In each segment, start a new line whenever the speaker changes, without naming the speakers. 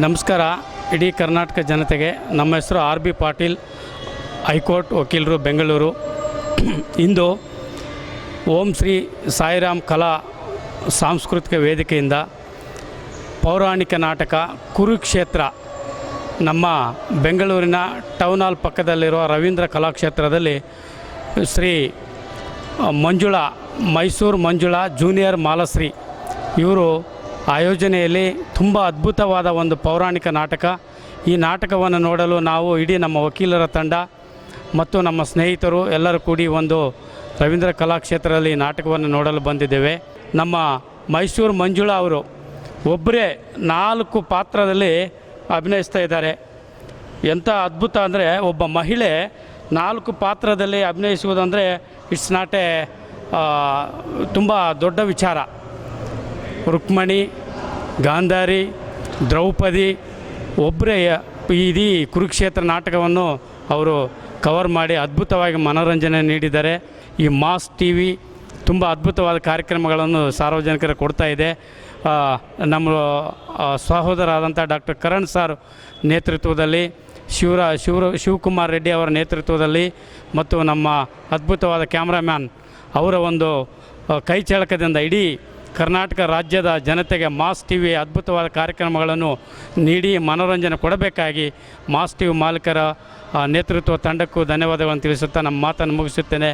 ನಮಸ್ಕಾರ. ಇಡೀ ಕರ್ನಾಟಕ ಜನತೆಗೆ ನಮ್ಮ ಹೆಸರು ಆರ್ ಬಿ ಪಾಟೀಲ್, ಹೈಕೋರ್ಟ್ ವಕೀಲರು, ಬೆಂಗಳೂರು. ಇಂದು ಓಂ ಶ್ರೀ ಸಾಯಿರಾಮ್ ಕಲಾ ಸಾಂಸ್ಕೃತಿಕ ವೇದಿಕೆಯಿಂದ ಪೌರಾಣಿಕ ನಾಟಕ ಕುರುಕ್ಷೇತ್ರ ನಮ್ಮ ಬೆಂಗಳೂರಿನ ಟೌನ್ ಹಾಲ್ ಪಕ್ಕದಲ್ಲಿರುವ ರವೀಂದ್ರ ಕಲಾಕ್ಷೇತ್ರದಲ್ಲಿ ಶ್ರೀ ಮಂಜುಳಾ, ಮೈಸೂರು ಮಂಜುಳಾ ಜೂನಿಯರ್ ಮಾಲಶ್ರೀ ಇವರು ಆಯೋಜನೆಯಲ್ಲಿ ತುಂಬ ಅದ್ಭುತವಾದ ಒಂದು ಪೌರಾಣಿಕ ನಾಟಕ. ಈ ನಾಟಕವನ್ನು ನೋಡಲು ನಾವು ಇಡೀ ನಮ್ಮ ವಕೀಲರ ತಂಡ ಮತ್ತು ನಮ್ಮ ಸ್ನೇಹಿತರು ಎಲ್ಲರೂ ಕೂಡಿ ಒಂದು ರವೀಂದ್ರ ಕಲಾಕ್ಷೇತ್ರದಲ್ಲಿ ನಾಟಕವನ್ನು ನೋಡಲು ಬಂದಿದ್ದೇವೆ. ನಮ್ಮ ಮೈಸೂರು ಮಂಜುಳಾ ಅವರು ಒಬ್ಬರೇ ನಾಲ್ಕು ಪಾತ್ರದಲ್ಲಿ ಅಭಿನಯಿಸ್ತಾ ಇದ್ದಾರೆ. ಎಂಥ ಅದ್ಭುತ ಅಂದರೆ ಒಬ್ಬ ಮಹಿಳೆ ನಾಲ್ಕು ಪಾತ್ರದಲ್ಲಿ ಅಭಿನಯಿಸುವುದಂದರೆ, ಇಟ್ಸ್ ನಾಟ್ ಎ ತುಂಬ ದೊಡ್ಡ ವಿಚಾರ. ರುಕ್ಮಣಿ, ಗಾಂಧಾರಿ, ದ್ರೌಪದಿ ಒಬ್ಬರೇ ಇಡೀ ಕುರುಕ್ಷೇತ್ರ ನಾಟಕವನ್ನು ಅವರು ಕವರ್ ಮಾಡಿ ಅದ್ಭುತವಾಗಿ ಮನೋರಂಜನೆ ನೀಡಿದ್ದಾರೆ. ಈ ಮಾಸ್ ಟಿ ವಿ ತುಂಬ ಅದ್ಭುತವಾದ ಕಾರ್ಯಕ್ರಮಗಳನ್ನು ಸಾರ್ವಜನಿಕರು ಕೊಡ್ತಾ ಇದೆ. ನಮ್ಮ ಸಹೋದರಾದಂಥ ಡಾಕ್ಟರ್ ಕರಣ್ ಸರ್ ನೇತೃತ್ವದಲ್ಲಿ, ಶಿವರ ಶಿವ ಶಿವಕುಮಾರ್ ರೆಡ್ಡಿ ಅವರ ನೇತೃತ್ವದಲ್ಲಿ ಮತ್ತು ನಮ್ಮ ಅದ್ಭುತವಾದ ಕ್ಯಾಮ್ರಾಮ್ಯಾನ್ ಅವರ ಒಂದು ಕೈಚಳಕದಿಂದ ಇಡೀ ಕರ್ನಾಟಕ ರಾಜ್ಯದ ಜನತೆಗೆ ಮಾಸ್ ಟಿ ವಿ ಅದ್ಭುತವಾದ ಕಾರ್ಯಕ್ರಮಗಳನ್ನು ನೀಡಿ ಮನೋರಂಜನೆ ಕೊಡಬೇಕಾಗಿ ಮಾಸ್ ಟಿ ವಿ ಮಾಲೀಕರ ನೇತೃತ್ವ ತಂಡಕ್ಕೂ ಧನ್ಯವಾದಗಳನ್ನು ತಿಳಿಸುತ್ತಾ ನಮ್ಮ ಮಾತನ್ನು ಮುಗಿಸುತ್ತೇನೆ.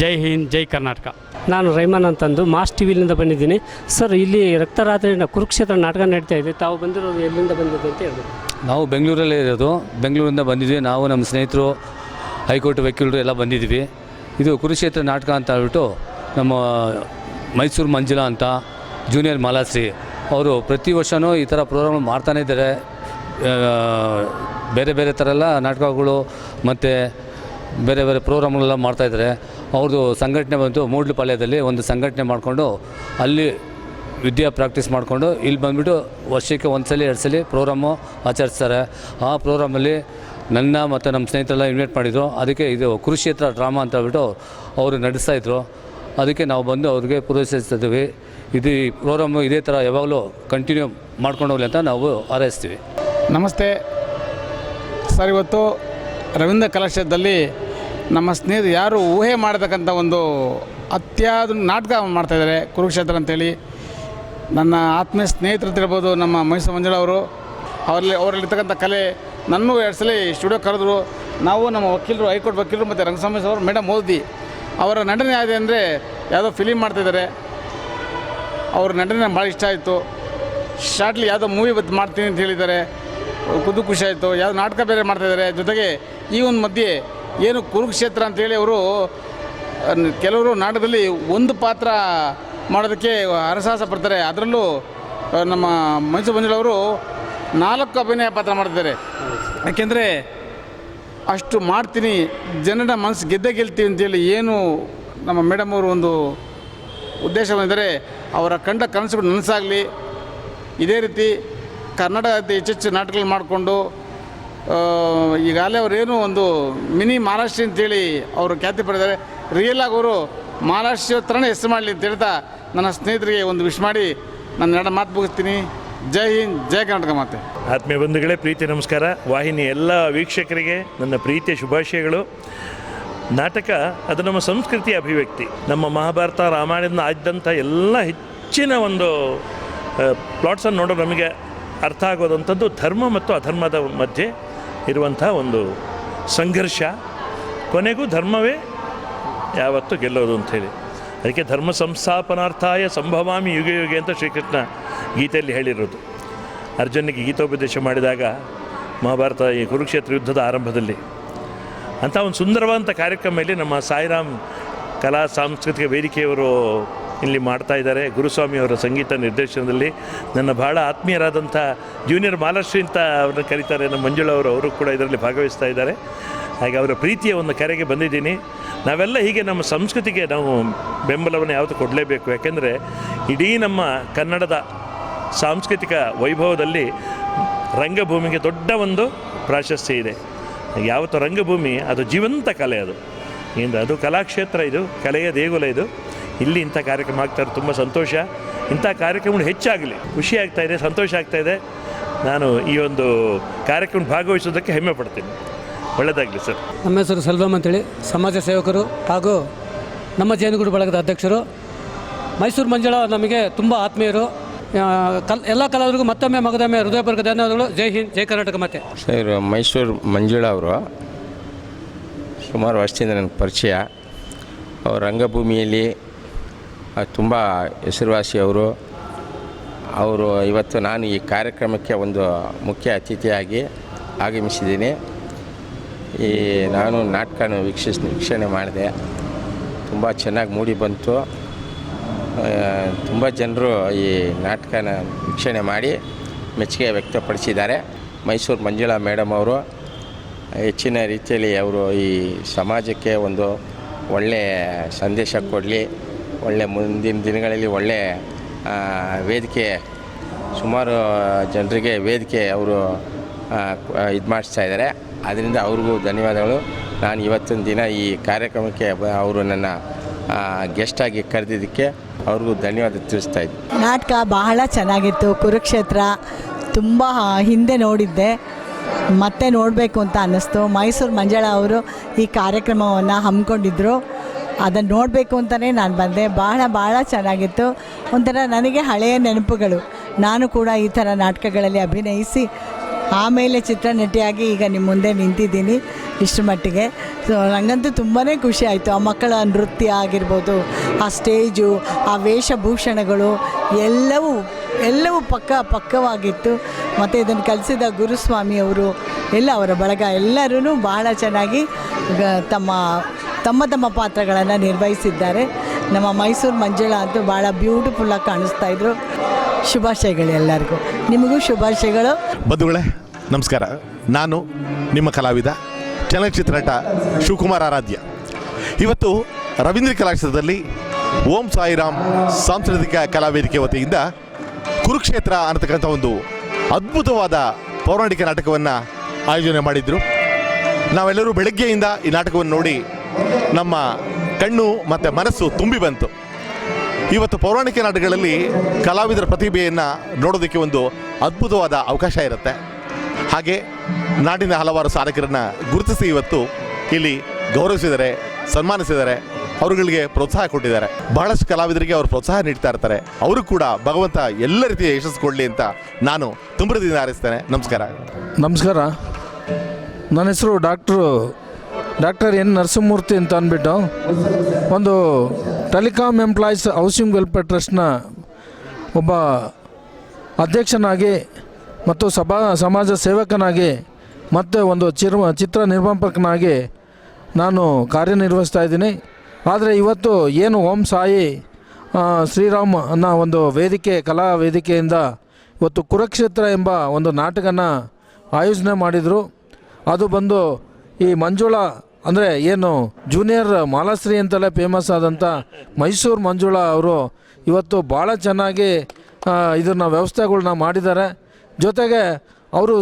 ಜೈ ಹಿಂದ್ ಜೈ ಕರ್ನಾಟಕ.
ನಾನು ರೈಮನ್ ಅಂತಂದು ಮಾಸ್ ಟಿ ವಿಲಿಂದ ಬಂದಿದ್ದೀನಿ. ಸರ್ ಇಲ್ಲಿ ರಕ್ತರಾತ್ರಿ ಕುರುಕ್ಷೇತ್ರ ನಾಟಕ ನಡೀತಾ ಇದೆ. ತಾವು ಬಂದಿರೋದು ಎಲ್ಲಿಂದ ಬಂದಿದೆ ಅಂತ ಹೇಳಿದ್ರು
ನಾವು ಬೆಂಗಳೂರಲ್ಲೇ ಇರೋದು. ಬೆಂಗಳೂರಿಂದ ಬಂದಿದ್ವಿ ನಾವು ನಮ್ಮ ಸ್ನೇಹಿತರು ಹೈಕೋರ್ಟ್ ವಕೀಲರು ಎಲ್ಲ ಬಂದಿದ್ವಿ ಇದು ಕುರುಕ್ಷೇತ್ರ ನಾಟಕ ಅಂತ ಹೇಳ್ಬಿಟ್ಟು ನಮ್ಮ ಮೈಸೂರು ಮಂಜುಳಾ ಅಂತ ಜೂನಿಯರ್ ಮಾಲಾಶ್ರೀ. ಅವರು ಪ್ರತಿ ವರ್ಷವೂ ಈ ಥರ ಪ್ರೋಗ್ರಾಮ್ ಮಾಡ್ತಾನೇ ಇದ್ದಾರೆ. ಬೇರೆ ಬೇರೆ ಥರ ಎಲ್ಲ ನಾಟಕಗಳು ಮತ್ತು ಬೇರೆ ಬೇರೆ ಪ್ರೋಗ್ರಾಮ್ಗಳೆಲ್ಲ ಮಾಡ್ತಾಯಿದ್ದಾರೆ ಅವ್ರದ್ದು ಸಂಘಟನೆ ಬಂತು ಮೂಡ್ಲಪಾಳ್ಯದಲ್ಲಿ, ಒಂದು ಸಂಘಟನೆ ಮಾಡಿಕೊಂಡು ಅಲ್ಲಿ ವಿದ್ಯಾ ಪ್ರಾಕ್ಟೀಸ್ ಮಾಡಿಕೊಂಡು ಇಲ್ಲಿ ಬಂದುಬಿಟ್ಟು ವರ್ಷಕ್ಕೆ ಒಂದು ಸಲ ಎರಡು ಸಲ ಪ್ರೋಗ್ರಾಮು ಆಚರಿಸ್ತಾರೆ. ಆ ಪ್ರೋಗ್ರಾಮಲ್ಲಿ ನನ್ನ ಮತ್ತು ನಮ್ಮ ಸ್ನೇಹಿತರೆಲ್ಲ ಇನ್ವೈಟ್ ಮಾಡಿದರು. ಅದಕ್ಕೆ ಇದು ಕುರುಕ್ಷೇತ್ರ ಡ್ರಾಮಾ ಅಂತ ಹೇಳ್ಬಿಟ್ಟು ಅವರು ನಡೆಸ್ತಾಯಿದ್ರು ಅದಕ್ಕೆ ನಾವು ಬಂದು ಅವ್ರಿಗೆ ಪೂರೈಸಿದ್ದೀವಿ ಇದು ಈ ಪ್ರೋಗ್ರಾಮು ಇದೇ ಥರ ಯಾವಾಗಲೂ ಕಂಟಿನ್ಯೂ ಮಾಡ್ಕೊಂಡು ಹೋಗಲಿ ಅಂತ ನಾವು ಹಾರೈಸ್ತೀವಿ.
ನಮಸ್ತೆ. ಸರ್, ಇವತ್ತು ರವೀಂದ್ರ ಕಲಾಕ್ಷೇತ್ರದಲ್ಲಿ ನಮ್ಮ ಸ್ನೇಹಿತರು ಯಾರು ಊಹೆ ಮಾಡತಕ್ಕಂಥ ಒಂದು ಅತ್ಯಾದ ನಾಟಕ ಮಾಡ್ತಾಯಿದ್ದಾರೆ ಕುರುಕ್ಷೇತ್ರ ಅಂತೇಳಿ. ನನ್ನ ಆತ್ಮೀಯ ಸ್ನೇಹಿತರು ಅಂತ ಹೇಳ್ಬೋದು, ನಮ್ಮ ಮೈಸೂರು ಮಂಜುಳ ಅವರು. ಅವರಲ್ಲಿ ಅವರಲ್ಲಿರ್ತಕ್ಕಂಥ ಕಲೆ ನನ್ನೂ ಎರಡು ಸಲ ಸ್ಟುಡಿಯೋ ಕರೆದ್ರು. ನಾವು ನಮ್ಮ ವಕೀಲರು, ಹೈಕೋರ್ಟ್ ವಕೀಲರು ಮತ್ತು ರಂಗಸ್ವಾಮಿ ಅವರು ಮೇಡಮ್ ಓದಿ ಅವರ ನಟನೆ ಯಾವ್ದು ಅಂದರೆ ಯಾವುದೋ ಫಿಲಿಮ್ ಮಾಡ್ತಿದ್ದಾರೆ. ಅವ್ರ ನಟನೆ ಭಾಳ ಇಷ್ಟ ಆಯಿತು. ಶಾರ್ಟ್ಲಿ ಯಾವುದೋ ಮೂವಿ ಬತ್ ಮಾಡ್ತೀನಿ ಅಂತ ಹೇಳಿದ್ದಾರೆ. ಖುದ್ದು ಖುಷಿ ಆಯಿತು. ಯಾವುದೋ ನಾಟಕ ಬೇರೆ ಮಾಡ್ತಾಯಿದ್ದಾರೆ ಜೊತೆಗೆ ಈ ಒಂದು ಮಧ್ಯೆ ಏನು ಕುರುಕ್ಷೇತ್ರ ಅಂತೇಳಿ ಅವರು ಕೆಲವರು ನಾಟಕದಲ್ಲಿ ಒಂದು ಪಾತ್ರ ಮಾಡೋದಕ್ಕೆ ಹರಸಾಹಸ ಪಡ್ತಾರೆ. ಅದರಲ್ಲೂ ನಮ್ಮ ಮೈಸೂರು ಮಂಜುಳವರು ನಾಲ್ಕು ಅಭಿನಯ ಪಾತ್ರ ಮಾಡ್ತಿದ್ದಾರೆ. ಯಾಕೆಂದರೆ ಅಷ್ಟು ಮಾಡ್ತೀನಿ, ಜನರ ಮನಸ್ಸು ಗೆದ್ದೇ ಗೆಲ್ತೀವಿ ಅಂತೇಳಿ ಏನು ನಮ್ಮ ಮೇಡಮ್ ಅವರು ಒಂದು ಉದ್ದೇಶವೆಂದರೆ ಅವರ ಕಂಡ ಕನಸುಗಳು ನನಸಾಗಲಿ. ಇದೇ ರೀತಿ ಕನ್ನಡದ ಹೆಚ್ಚೆಚ್ಚು ನಾಟಕಗಳು ಮಾಡಿಕೊಂಡು ಈಗಾಗಲೇ ಅವರೇನು ಒಂದು ಮಿನಿ ಮಹಾರಾಷ್ಟ್ರ ಅಂತೇಳಿ ಅವರು ಖ್ಯಾತಿ ಪಡೆದಾರೆ ರಿಯಲ್ ಆಗಿ ಅವರು ಮಹಾರಾಷ್ಟ್ರ ಥರನೇ ಹೆಸರು ಮಾಡಲಿ ಅಂತ ಹೇಳ್ತಾ ನನ್ನ ಸ್ನೇಹಿತರಿಗೆ ಒಂದು ವಿಶ್ ಮಾಡಿ, ನನ್ನ ಎರಡು ಮಾತು ಮುಗಿಸ್ತೀನಿ. ಜೈ ಹಿಂದ್, ಜೈ ಕರ್ನಾಟಕ ಮಾತೆ.
ಆತ್ಮೀಯ ಬಂಧುಗಳೇ, ಪ್ರೀತಿ, ನಮಸ್ಕಾರ. ವಾಹಿನಿ ಎಲ್ಲ ವೀಕ್ಷಕರಿಗೆ ನನ್ನ ಪ್ರೀತಿಯ ಶುಭಾಶಯಗಳು. ನಾಟಕ, ಅದು ನಮ್ಮ ಸಂಸ್ಕೃತಿಯ ಅಭಿವ್ಯಕ್ತಿ. ನಮ್ಮ ಮಹಾಭಾರತ, ರಾಮಾಯಣದಿಂದ ಆದ್ದಂಥ ಎಲ್ಲ ಹೆಚ್ಚಿನ ಒಂದು ಪ್ಲಾಟ್ಸನ್ನು ನೋಡೋ ನಮಗೆ ಅರ್ಥ ಆಗೋದಂಥದ್ದು ಧರ್ಮ ಮತ್ತು ಅಧರ್ಮದ ಮಧ್ಯೆ ಇರುವಂಥ ಒಂದು ಸಂಘರ್ಷ. ಕೊನೆಗೂ ಧರ್ಮವೇ ಯಾವತ್ತೂ ಗೆಲ್ಲೋದು ಅಂಥೇಳಿ. ಅದಕ್ಕೆ ಧರ್ಮ ಸಂಸ್ಥಾಪನಾರ್ಥಾಯ ಸಂಭವಾಮಿ ಯುಗ ಯುಗೆ ಅಂತ ಶ್ರೀಕೃಷ್ಣ ಗೀತೆಯಲ್ಲಿ ಹೇಳಿರೋದು. ಅರ್ಜುನಿಗೆ ಗೀತೋಪದೇಶ ಮಾಡಿದಾಗ ಮಹಾಭಾರತ ಈ ಕುರುಕ್ಷೇತ್ರ ಯುದ್ಧದ ಆರಂಭದಲ್ಲಿ. ಅಂಥ ಒಂದು ಸುಂದರವಾದಂಥ ಕಾರ್ಯಕ್ರಮದಲ್ಲಿ ನಮ್ಮ ಸಾಯಿರಾಮ್ ಕಲಾ ಸಾಂಸ್ಕೃತಿಕ ವೇದಿಕೆಯವರು ಇಲ್ಲಿ ಮಾಡ್ತಾ ಇದ್ದಾರೆ. ಗುರುಸ್ವಾಮಿಯವರ ಸಂಗೀತ ನಿರ್ದೇಶನದಲ್ಲಿ ನನ್ನ ಭಾಳ ಆತ್ಮೀಯರಾದಂಥ ಜೂನಿಯರ್ ಮಾಲಾಶ್ರೀ ಅಂತ ಅವ್ರನ್ನ ಕರೀತಾರೆ. ನಮ್ಮ ಮಂಜುಳಾ ಅವರು ಅವರು ಕೂಡ ಇದರಲ್ಲಿ ಭಾಗವಹಿಸ್ತಾ ಇದ್ದಾರೆ. ಹಾಗೆ ಅವರ ಪ್ರೀತಿಯ ಒಂದು ಕರೆಗೆ ಬಂದಿದ್ದೀನಿ. ನಾವೆಲ್ಲ ಹೀಗೆ ನಮ್ಮ ಸಂಸ್ಕೃತಿಗೆ ನಾವು ಬೆಂಬಲವನ್ನು ಯಾವತ್ತೂ ಕೊಡಲೇಬೇಕು. ಯಾಕೆಂದರೆ ಇಡೀ ನಮ್ಮ ಕನ್ನಡದ ಸಾಂಸ್ಕೃತಿಕ ವೈಭವದಲ್ಲಿ ರಂಗಭೂಮಿಗೆ ದೊಡ್ಡ ಒಂದು ಪ್ರಾಶಸ್ತ್ಯ ಇದೆ. ಯಾವತ್ತು ರಂಗಭೂಮಿ, ಅದು ಜೀವಂತ ಕಲೆ ಅದು. ಇಂದ ಅದು ಕಲಾಕ್ಷೇತ್ರ ಇದು, ಕಲೆಯ ದೇಗುಲ ಇದು. ಇಲ್ಲಿ ಇಂಥ ಕಾರ್ಯಕ್ರಮ ಆಗ್ತಾ ಇರೋದು ತುಂಬ ಸಂತೋಷ. ಇಂಥ ಕಾರ್ಯಕ್ರಮಗಳು ಹೆಚ್ಚಾಗಲಿ. ಖುಷಿ ಆಗ್ತಾ ಇದೆ, ಸಂತೋಷ ಆಗ್ತಾ ಇದೆ. ನಾನು ಈ ಒಂದು ಕಾರ್ಯಕ್ರಮ ಭಾಗವಹಿಸೋದಕ್ಕೆ ಹೆಮ್ಮೆ ಪಡ್ತೀನಿ. ಒಳ್ಳೆಯದಾಗಲಿ ಸರ್.
ನಮ್ಮ ಹೆಸರು ಸೆಲ್ವಮ್ ಅಂತೇಳಿ. ಸಮಾಜ ಸೇವಕರು ಹಾಗೂ ನಮ್ಮ ಜೇನುಗೂಡು ಬಳಗದ ಅಧ್ಯಕ್ಷರು. ಮೈಸೂರು ಮಂಜಳ ನಮಗೆ ತುಂಬ ಆತ್ಮೀಯರು. ಕಲ್ ಎಲ್ಲ ಕಲಾವಿದರಿಗೂ ಮತ್ತೊಮ್ಮೆ ಮಗದೊಮ್ಮೆ ಹೃದಯಪೂರ್ವಕ ಧನ್ಯವಾದಗಳು. ಜೈ ಹಿಂದ್, ಜೈ ಕರ್ನಾಟಕ ಮತ್ತೆ.
ಸರ್, ಮೈಸೂರು ಮಂಜುಳ ಅವರು ಸುಮಾರು ವರ್ಷದಿಂದ ನನಗೆ ಪರಿಚಯ. ಅವರು ರಂಗಭೂಮಿಯಲ್ಲಿ ತುಂಬ ಹೆಸರುವಾಸಿ ಅವರು. ಅವರು ಇವತ್ತು ನಾನು ಈ ಕಾರ್ಯಕ್ರಮಕ್ಕೆ ಒಂದು ಮುಖ್ಯ ಅತಿಥಿಯಾಗಿ ಆಗಮಿಸಿದ್ದೀನಿ. ಈ ನಾನು ನಾಟಕನ ವೀಕ್ಷಿಸ್ ವೀಕ್ಷಣೆ ಮಾಡಿದೆ. ತುಂಬ ಚೆನ್ನಾಗಿ ಮೂಡಿ ಬಂತು. ತುಂಬ ಜನರು ಈ ನಾಟಕನ ವೀಕ್ಷಣೆ ಮಾಡಿ ಮೆಚ್ಚುಗೆ ವ್ಯಕ್ತಪಡಿಸಿದ್ದಾರೆ. ಮೈಸೂರು ಮಂಜುಳಾ ಮೇಡಮ್ ಅವರು, ಹೆಚ್ಚಿನ ರೀತಿಯಲ್ಲಿ ಅವರು ಈ ಸಮಾಜಕ್ಕೆ ಒಂದು ಒಳ್ಳೆಯ ಸಂದೇಶ ಕೊಡಲಿ, ಒಳ್ಳೆ ಮುಂದಿನ ದಿನಗಳಲ್ಲಿ ಒಳ್ಳೆ ವೇದಿಕೆ, ಸುಮಾರು ಜನರಿಗೆ ವೇದಿಕೆ ಅವರು ಇದು ಮಾಡಿಸ್ತಾ ಇದ್ದಾರೆ. ಅದರಿಂದ ಅವ್ರಿಗೂ ಧನ್ಯವಾದಗಳು. ನಾನು ಇವತ್ತಿನ ದಿನ ಈ ಕಾರ್ಯಕ್ರಮಕ್ಕೆ ಅವರು ನನ್ನ ಗೆಸ್ಟಾಗಿ ಕರೆದಿದ್ದಕ್ಕೆ ಅವ್ರಿಗೂ ಧನ್ಯವಾದ ತಿಳಿಸ್ತಾ ಇದ್ದೀನಿ.
ನಾಟಕ ಬಹಳ ಚೆನ್ನಾಗಿತ್ತು, ಕುರುಕ್ಷೇತ್ರ ತುಂಬ ಹಿಂದೆ ನೋಡಿದ್ದೆ. ಮತ್ತೆ ನೋಡಬೇಕು ಅಂತ ಅನ್ನಿಸ್ತು. ಮೈಸೂರು ಮಂಜಳ ಅವರು ಈ ಕಾರ್ಯಕ್ರಮವನ್ನು ಹಮ್ಮಿಕೊಂಡಿದ್ರು. ಅದನ್ನು ನೋಡಬೇಕು ಅಂತಲೇ ನಾನು ಬಂದೆ. ಬಹಳ ಭಾಳ ಚೆನ್ನಾಗಿತ್ತು. ಒಂಥರ ನನಗೆ ಹಳೆಯ ನೆನಪುಗಳು. ನಾನು ಕೂಡ ಈ ಥರ ನಾಟಕಗಳಲ್ಲಿ ಅಭಿನಯಿಸಿ ಆಮೇಲೆ ಚಿತ್ರನಟಿಯಾಗಿ ಈಗ ನಿಮ್ಮ ಮುಂದೆ ನಿಂತಿದ್ದೀನಿ ಇಷ್ಟು ಮಟ್ಟಿಗೆ. ಸೊ ನನಗಂತೂ ತುಂಬಾ ಖುಷಿ ಆಯಿತು. ಆ ಮಕ್ಕಳ ನೃತ್ಯ ಆಗಿರ್ಬೋದು, ಆ ಸ್ಟೇಜು, ಆ ವೇಷಭೂಷಣಗಳು ಎಲ್ಲವೂ ಎಲ್ಲವೂ ಪಕ್ಕ, ಪಕ್ಕವಾಗಿತ್ತು. ಮತ್ತು ಇದನ್ನು ಕಲಿಸಿದ ಗುರುಸ್ವಾಮಿ ಅವರು, ಎಲ್ಲ ಅವರ ಬಳಗ ಎಲ್ಲರೂ ಭಾಳ ಚೆನ್ನಾಗಿ ತಮ್ಮ ತಮ್ಮ ತಮ್ಮ ಪಾತ್ರಗಳನ್ನು ನಿರ್ವಹಿಸಿದ್ದಾರೆ. ನಮ್ಮ ಮೈಸೂರು ಮಂಜುಳಾ ಅಂತೂ ಭಾಳ ಬ್ಯೂಟಿಫುಲ್ಲಾಗಿ ಕಾಣಿಸ್ತಾ ಇದ್ರು. ಶುಭಾಶಯಗಳು ಎಲ್ಲರಿಗೂ. ನಿಮಗೂ ಶುಭಾಶಯಗಳು.
ಬಂಧುಗಳೇ, ನಮಸ್ಕಾರ. ನಾನು ನಿಮ್ಮ ಕಲಾವಿದ ಚಲನಚಿತ್ರ ನಟ ಶಿವಕುಮಾರ್ ಆರಾಧ್ಯ. ಇವತ್ತು ರವೀಂದ್ರ ಕಲಾಕ್ಷೇತ್ರದಲ್ಲಿ ಓಂ ಸಾಯಿರಾಮ್ ಸಾಂಸ್ಕೃತಿಕ ಕಲಾವೇದಿಕೆ ವತಿಯಿಂದ ಕುರುಕ್ಷೇತ್ರ ಅನ್ನತಕ್ಕಂಥ ಒಂದು ಅದ್ಭುತವಾದ ಪೌರಾಣಿಕ ನಾಟಕವನ್ನು ಆಯೋಜನೆ ಮಾಡಿದ್ರು. ನಾವೆಲ್ಲರೂ ಬೆಳಗ್ಗೆಯಿಂದ ಈ ನಾಟಕವನ್ನು ನೋಡಿ ನಮ್ಮ ಕಣ್ಣು ಮತ್ತು ಮನಸ್ಸು ತುಂಬಿ ಬಂತು. ಇವತ್ತು ಪೌರಾಣಿಕ ನಾಟಕಗಳಲ್ಲಿ ಕಲಾವಿದರ ಪ್ರತಿಭೆಯನ್ನು ನೋಡೋದಕ್ಕೆ ಒಂದು ಅದ್ಭುತವಾದ ಅವಕಾಶ ಇರುತ್ತೆ. ಹಾಗೆ ನಾಡಿನ ಹಲವಾರು ಸಾಧಕರನ್ನು ಗುರುತಿಸಿ ಇವತ್ತು ಇಲ್ಲಿ ಗೌರವಿಸಿದರೆ, ಸನ್ಮಾನಿಸಿದರೆ, ಅವರುಗಳಿಗೆ ಪ್ರೋತ್ಸಾಹ ಕೊಟ್ಟಿದ್ದಾರೆ. ಬಹಳಷ್ಟು ಕಲಾವಿದರಿಗೆ ಅವರು ಪ್ರೋತ್ಸಾಹ ನೀಡ್ತಾ ಇರ್ತಾರೆ. ಅವರು ಕೂಡ ಭಗವಂತ ಎಲ್ಲ ರೀತಿಯ ಯಶಸ್ಸು ಕೊಡಲಿ ಅಂತ ನಾನು ತುಂಬ್ರದಿಂದ ಆರಿಸ್ತೇನೆ ನಮಸ್ಕಾರ.
ನಮಸ್ಕಾರ. ನನ್ನ ಹೆಸರು ಡಾಕ್ಟ್ರು ಡಾಕ್ಟರ್ ಎನ್ ನರಸಿಂಹಮೂರ್ತಿ ಅಂತ ಅಂದ್ಬಿಟ್ಟು ಒಂದು ಟೆಲಿಕಾಮ್ ಎಂಪ್ಲಾಯೀಸ್ ಹೌಸಿಂಗ್ ವೆಲ್ಫೇರ್ ಟ್ರಸ್ಟ್ನ ಒಬ್ಬ ಅಧ್ಯಕ್ಷನಾಗಿ ಮತ್ತು ಸಭಾ, ಸಮಾಜ ಸೇವಕನಾಗಿ ಮತ್ತು ಒಂದು ಚಿರ್ ಚಿತ್ರ ನಿರ್ಮಾಪಕನಾಗಿ ನಾನು ಕಾರ್ಯನಿರ್ವಹಿಸ್ತಾ ಇದ್ದೀನಿ. ಆದರೆ ಇವತ್ತು ಏನು ಓಂ ಸಾಯಿ ಶ್ರೀರಾಮ್ ಅನ್ನೋ ಒಂದು ವೇದಿಕೆ, ಕಲಾ ವೇದಿಕೆಯಿಂದ ಇವತ್ತು ಕುರುಕ್ಷೇತ್ರ ಎಂಬ ಒಂದು ನಾಟಕನ ಆಯೋಜನೆ ಮಾಡಿದರು. ಅದು ಬಂದು ಈ ಮಂಜುಳಾ ಅಂದರೆ ಏನು ಜೂನಿಯರ್ ಮಾಲಾಶ್ರೀ ಅಂತಲೇ ಫೇಮಸ್ ಆದಂಥ ಮೈಸೂರು ಮಂಜುಳಾ ಅವರು ಇವತ್ತು ಭಾಳ ಚೆನ್ನಾಗಿ ಇದನ್ನು ವ್ಯವಸ್ಥೆಗಳ್ನ ಮಾಡಿದ್ದಾರೆ. ಜೊತೆಗೆ ಅವರು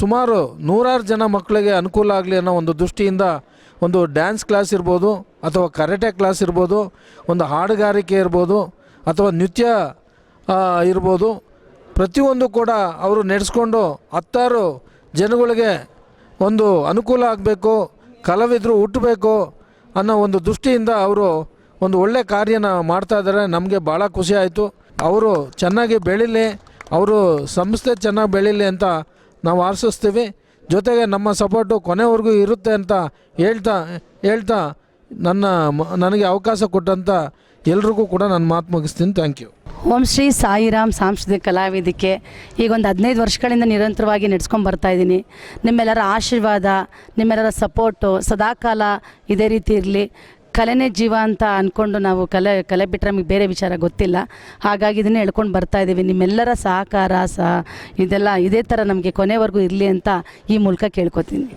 ಸುಮಾರು ನೂರಾರು ಜನ ಮಕ್ಕಳಿಗೆ ಅನುಕೂಲ ಆಗಲಿ ಅನ್ನೋ ಒಂದು ದೃಷ್ಟಿಯಿಂದ ಒಂದು ಡ್ಯಾನ್ಸ್ ಕ್ಲಾಸ್ ಇರ್ಬೋದು, ಅಥವಾ ಕರಾಟೆ ಕ್ಲಾಸ್ ಇರ್ಬೋದು, ಒಂದು ಹಾಡುಗಾರಿಕೆ ಇರ್ಬೋದು, ಅಥವಾ ನೃತ್ಯ ಇರ್ಬೋದು. ಪ್ರತಿಯೊಂದು ಕೂಡ ಅವರು ನಡೆಸ್ಕೊಂಡು ಹತ್ತಾರು ಜನಗಳಿಗೆ ಒಂದು ಅನುಕೂಲ ಆಗಬೇಕು. ಕಲಾವಿದರು ಹುಟ್ಟಬೇಕು ಅನ್ನೋ ಒಂದು ದೃಷ್ಟಿಯಿಂದ ಅವರು ಒಂದು ಒಳ್ಳೆ ಕಾರ್ಯನ ಮಾಡ್ತಾ ಇದ್ದಾರೆ. ನಮಗೆ ಭಾಳ ಖುಷಿ ಆಯಿತು. ಅವರು ಚೆನ್ನಾಗಿ ಬೆಳೀಲಿ, ಅವರು ಸಂಸ್ಥೆ ಚೆನ್ನಾಗಿ ಬೆಳೀಲಿ ಅಂತ ನಾವು ಆಶಿಸ್ತೀವಿ. ಜೊತೆಗೆ ನಮ್ಮ ಸಪೋರ್ಟು ಕೊನೆವರೆಗೂ ಇರುತ್ತೆ ಅಂತ ಹೇಳ್ತಾ ಹೇಳ್ತಾ ನನ್ನ ನನಗೆ ಅವಕಾಶ ಕೊಟ್ಟಂಥ ಎಲ್ರಿಗೂ ಕೂಡ ನಾನು ಮಾತು ಮುಗಿಸ್ತೀನಿ. Thank you
Om Shri Sairam Samskritika Kalavedike. ಈಗ ಒಂದು ಹದಿನೈದು ವರ್ಷಗಳಿಂದ ನಿರಂತರವಾಗಿ ನಡೆಸ್ಕೊಂಡು ಬರ್ತಾ ಇದ್ದೀನಿ. ನಿಮ್ಮೆಲ್ಲರ ಆಶೀರ್ವಾದ, ನಿಮ್ಮೆಲ್ಲರ ಸಪೋರ್ಟು ಸದಾಕಾಲ ಇದೇ ರೀತಿ ಇರಲಿ. ಕಲೆನೇ ಜೀವ ಅಂತ ಅಂದ್ಕೊಂಡು ನಾವು ಕಲೆ ಕಲೆ ಬಿಟ್ಟರೆ ನಮಗೆ ಬೇರೆ ವಿಚಾರ ಗೊತ್ತಿಲ್ಲ. ಹಾಗಾಗಿ ಇದನ್ನೇ ಹೇಳ್ಕೊಂಡು ಬರ್ತಾ ಇದ್ದೀವಿ ನಿಮ್ಮೆಲ್ಲರ ಸಹಕಾರ ಸಹ ಇದೆಲ್ಲ ಇದೇ ಥರ ನಮಗೆ ಕೊನೆವರೆಗೂ ಇರಲಿ ಅಂತ ಈ ಮೂಲಕ ಕೇಳ್ಕೊತೀನಿ.